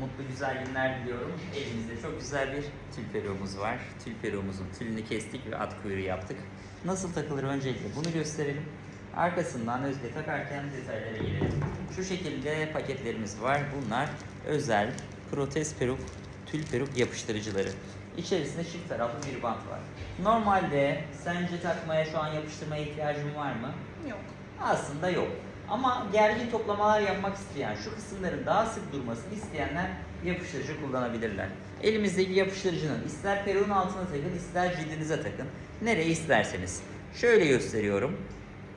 mutlu güzel günler diliyorum. Elimizde çok güzel bir tül peruğumuz var. Tül peruğumuzun tülünü kestik ve at kuyruğu yaptık. Nasıl takılır öncelikle bunu gösterelim. Arkasından Özge takarken detaylara girelim. Şu şekilde paketlerimiz var. Bunlar özel protez peruk, tül peruk yapıştırıcıları. İçerisinde çift taraflı bir bant var. Normalde sence takmaya şu an yapıştırmaya ihtiyacın var mı? Yok. Aslında yok. Ama gergin toplamalar yapmak isteyen, şu kısımların daha sık durmasını isteyenler yapıştırıcı kullanabilirler. Elimizdeki yapıştırıcının ister peruğun altına takın, ister cildinize takın. Nereye isterseniz. Şöyle gösteriyorum.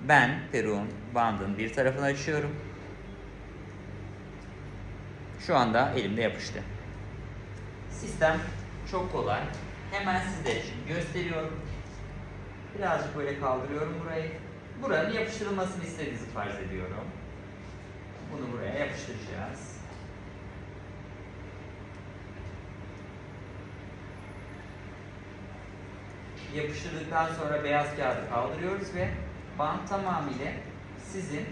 Ben peruğun bandın bir tarafını açıyorum. Şu anda elimde yapıştı. Sistem çok kolay. Hemen sizler için gösteriyorum. Birazcık böyle kaldırıyorum burayı. Buranın yapıştırılmasını istediğinizi farz ediyorum. Bunu buraya yapıştıracağız. Yapıştırdıktan sonra beyaz kağıdı kaldırıyoruz ve bant tamamıyla sizin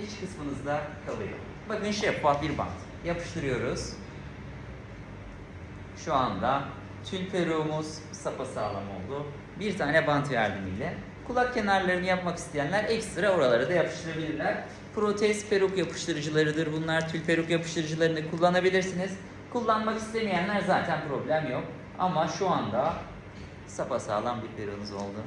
iç kısmınızda kalıyor. Bakın şeffaf bir bant. Yapıştırıyoruz. Şu anda tül peruğumuz sapasağlam oldu. Bir tane bant yardımıyla. Kulak kenarlarını yapmak isteyenler ekstra oralara da yapıştırabilirler. Protez peruk yapıştırıcılarıdır bunlar. Tül peruk yapıştırıcılarını kullanabilirsiniz. Kullanmak istemeyenler zaten problem yok. Ama şu anda sapasağlam bir peruğunuz oldu.